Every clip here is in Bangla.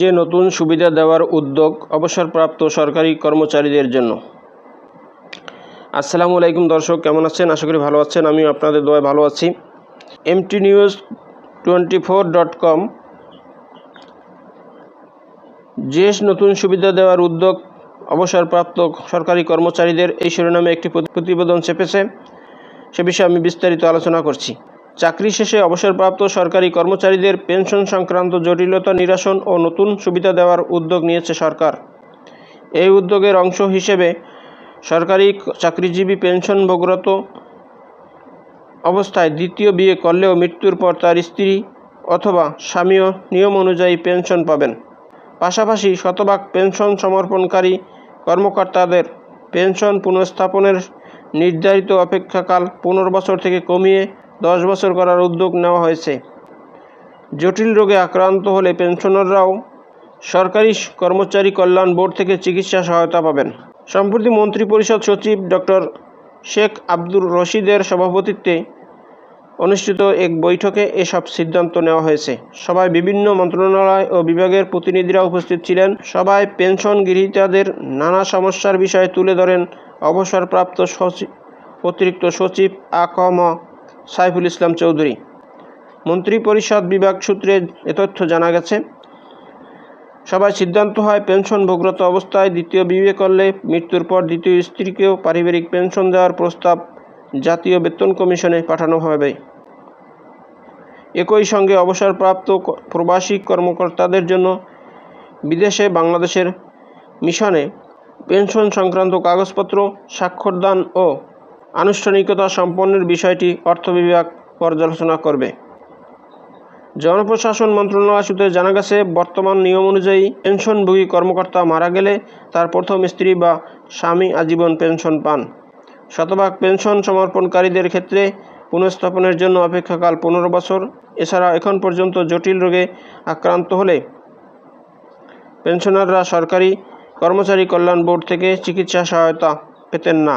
যে নতুন সুবিধা দেওয়ার উদ্যোগ অবসরপ্রাপ্ত সরকারি কর্মচারীদের জন্য। আসসালামু আলাইকুম দর্শক, কেমন আছেন? আশা করি ভালো আছেন। আমিও আপনাদের দোয়ায় ভালো আছি। MT news twenty four dot com যে নতুন সুবিধা দেওয়ার উদ্যোগ অবসরপ্রাপ্ত সরকারি কর্মচারীদের এই শিরোনামে একটি প্রতিবেদন চেপেছে সে বিষয়ে আমি বিস্তারিত আলোচনা করছি। চাকরি শেষে অবসরপ্রাপ্ত সরকারি কর্মচারীদের পেনশন সংক্রান্ত জটিলতা নিরসন ও নতুন সুবিধা দেওয়ার উদ্যোগ নিয়েছে সরকার। এই উদ্যোগের অংশ হিসেবে সরকারি চাকরিজীবী পেনশনভোগরত অবস্থায় দ্বিতীয় বিয়ে করলেও মৃত্যুর পর তার স্ত্রী অথবা স্বামীও নিয়ম অনুযায়ী পেনশন পাবেন। পাশাপাশি শতভাগ পেনশন সমর্পণকারী কর্মকর্তাদের পেনশন পুনঃস্থাপনের নির্ধারিত অপেক্ষাকাল পনেরো বছর থেকে কমিয়ে দশ বছর করার উদ্যোগ নেওয়া হয়েছে। জটিল রোগে আক্রান্ত হলে পেনশনাররাও সরকারি কর্মচারী কল্যাণ বোর্ড থেকে চিকিৎসা সহায়তা পাবেন। সম্প্রতি মন্ত্রিপরিষদ সচিব ডক্টর শেখ আব্দুর রশিদের সভাপতিত্বে অনুষ্ঠিত এক বৈঠকে এসব সিদ্ধান্ত নেওয়া হয়েছে। সভায় বিভিন্ন মন্ত্রণালয় ও বিভাগের প্রতিনিধিরা উপস্থিত ছিলেন। সভায় পেনশন গৃহীতাদের নানা সমস্যার বিষয়ে তুলে ধরেন অবসরপ্রাপ্ত সচিব অতিরিক্ত সচিব আকম সাইফুল ইসলাম চৌধুরী। মন্ত্রিপরিষদ বিভাগ সূত্রে এ তথ্য জানা গেছে সবাই সিদ্ধান্ত হয় পেনশনভোগরত অবস্থায় দ্বিতীয় বিয়ে করলে মৃত্যুর পর দ্বিতীয় স্ত্রীকেও পারিবারিক পেনশন দেওয়ার প্রস্তাব জাতীয় বেতন কমিশনে পাঠানো হবে। একই সঙ্গে অবসরপ্রাপ্ত প্রবাসী কর্মকর্তাদের জন্য বিদেশে বাংলাদেশের মিশনে পেনশন সংক্রান্ত কাগজপত্র, স্বাক্ষরদান ও আনুষ্ঠানিকতা সম্পন্নের বিষয়টি অর্থ বিভাগ পর্যালোচনা করবে। জনপ্রশাসন মন্ত্রণালয় সূত্রে জানা গেছে, বর্তমান নিয়ম অনুযায়ী পেনশনভোগী কর্মকর্তা মারা গেলে তার প্রথম স্ত্রী বা স্বামী আজীবন পেনশন পান। শতভাগ পেনশন সমর্পণকারীদের ক্ষেত্রে পুনঃস্থাপনের জন্য অপেক্ষাকাল পনেরো বছর। এছাড়া এখন পর্যন্ত জটিল রোগে আক্রান্ত হলে পেনশনাররা সরকারি কর্মচারী কল্যাণ বোর্ড থেকে চিকিৎসা সহায়তা পেতেন না।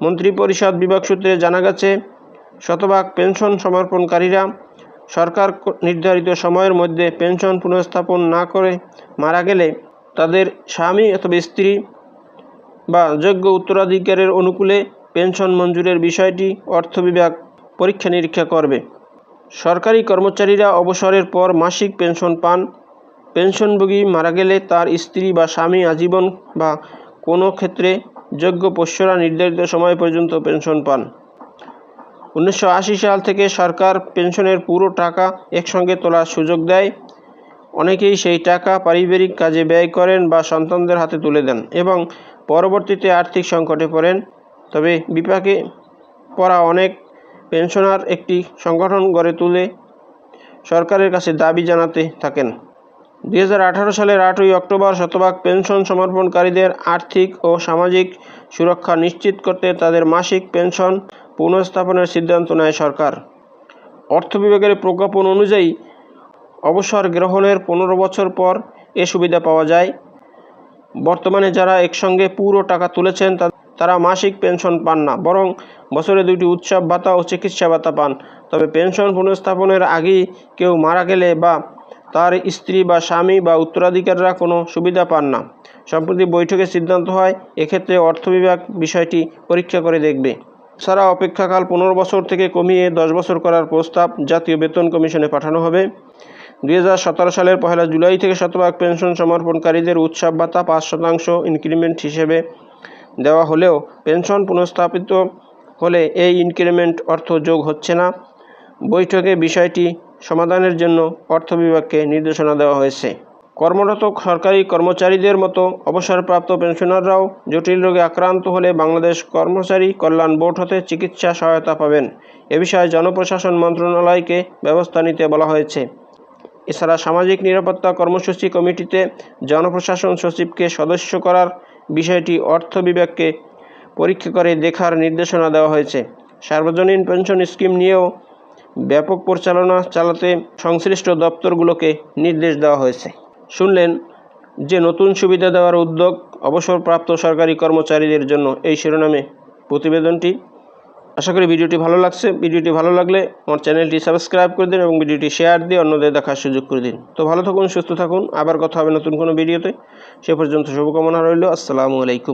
মন্ত্রিপরিষদ বিভাগ সূত্রে জানা গেছে, শতভাগ পেনশন সমর্পণকারীরা সরকার নির্ধারিত সময়ের মধ্যে পেনশন পুনঃস্থাপন না করে মারা গেলে তাদের স্বামী অথবা স্ত্রী বা যোগ্য উত্তরাধিকারের অনুকূলে পেনশন মঞ্জুরের বিষয়টি অর্থ বিভাগ পরীক্ষা নিরীক্ষা করবে। সরকারি কর্মচারীরা অবসরের পর মাসিক পেনশন পান। পেনশনভোগী মারা গেলে তার স্ত্রী বা স্বামী আজীবন বা কোনো ক্ষেত্রে যোগ্য পোষ্যরা নির্ধারিত সময় পর্যন্ত পেনশন পান। উনিশশো আশি সাল থেকে সরকার পেনশনের পুরো টাকা একসঙ্গে তোলার সুযোগ দেয়। অনেকেই সেই টাকা পারিবারিক কাজে ব্যয় করেন বা সন্তানদের হাতে তুলে দেন এবং পরবর্তীতে আর্থিক সংকটে পড়েন। তবে বিপাকে পড়া অনেক পেনশনার একটি সংগঠন গড়ে তুলে সরকারের কাছে দাবি জানাতে থাকেন। দুই হাজার আঠারো সালের আটই অক্টোবর শতভাগ পেনশন সমর্পণকারীদের আর্থিক ও সামাজিক সুরক্ষা নিশ্চিত করতে তাদের মাসিক পেনশন পুনঃস্থাপনের সিদ্ধান্ত নেয় সরকার। অর্থ বিভাগের প্রজ্ঞাপন অনুযায়ী অবসর গ্রহণের পনেরো বছর পর এ সুবিধা পাওয়া যায়। বর্তমানে যারা একসঙ্গে পুরো টাকা তুলেছেন তারা মাসিক পেনশন পান না, বরং বছরে দুটি উৎসব ভাতা ও চিকিৎসা ভাতা পান। তবে পেনশন পুনঃস্থাপনের আগেই কেউ মারা গেলে বা তার স্ত্রী বা স্বামী বা উত্তরাধিকারীরা কোনো সুবিধা পান না। সম্প্রতি বৈঠকে সিদ্ধান্ত হয়, এক্ষেত্রে অর্থ বিভাগ বিষয়টি পরীক্ষা করে দেখবে। সারা অপেক্ষাকাল পনেরো বছর থেকে কমিয়ে দশ বছর করার প্রস্তাব জাতীয় বেতন কমিশনে পাঠানো হবে। দু হাজার সতেরো সালের পহেলা জুলাই থেকে শতভাগ পেনশন সমর্পণকারীদের উৎসব ভাতা পাঁচ শতাংশ ইনক্রিমেন্ট হিসেবে দেওয়া হলেও পেনশন পুনঃস্থাপিত হলে এই ইনক্রিমেন্ট অর্থ যোগ হচ্ছে না। বৈঠকে বিষয়টি সমাধানের জন্য অর্থ বিভাগকে নির্দেশনা দেওয়া হয়েছে। কর্মরত সরকারি কর্মচারীদের মতো অবসরপ্রাপ্ত পেনশনাররাও জটিল রোগে আক্রান্ত হলে বাংলাদেশ কর্মচারী কল্যাণ বোর্ড হতে চিকিৎসা সহায়তা পাবেন। এ বিষয়ে জনপ্রশাসন মন্ত্রণালয়কে ব্যবস্থা নিতে বলা হয়েছে। এছাড়া সামাজিক নিরাপত্তা কর্মসূচি কমিটিতে জনপ্রশাসন সচিবকে সদস্য করার বিষয়টি অর্থ বিভাগকে পরীক্ষা করে দেখার নির্দেশনা দেওয়া হয়েছে। সার্বজনীন পেনশন স্কিম নিয়েও ব্যাপক পরিচালনা চালাতে সংশ্লিষ্ট দপ্তরগুলোকে নির্দেশ দেওয়া হয়েছে। শুনলেন যে নতুন সুবিধা দেওয়ার উদ্যোগ অবসরপ্রাপ্ত সরকারি কর্মচারীদের জন্য এই শিরোনামে প্রতিবেদনটি। আশা করি ভিডিওটি ভালো লাগছে। ভিডিওটি ভালো লাগলে আমার চ্যানেলটি সাবস্ক্রাইব করে দিন এবং ভিডিওটি শেয়ার দিয়ে অন্যদের দেখার সুযোগ করে দিন। তো ভালো থাকুন, সুস্থ থাকুন। আবার কথা হবে নতুন কোনো ভিডিওতে। সে পর্যন্ত শুভকামনা রইল। আসসালামু আলাইকুম।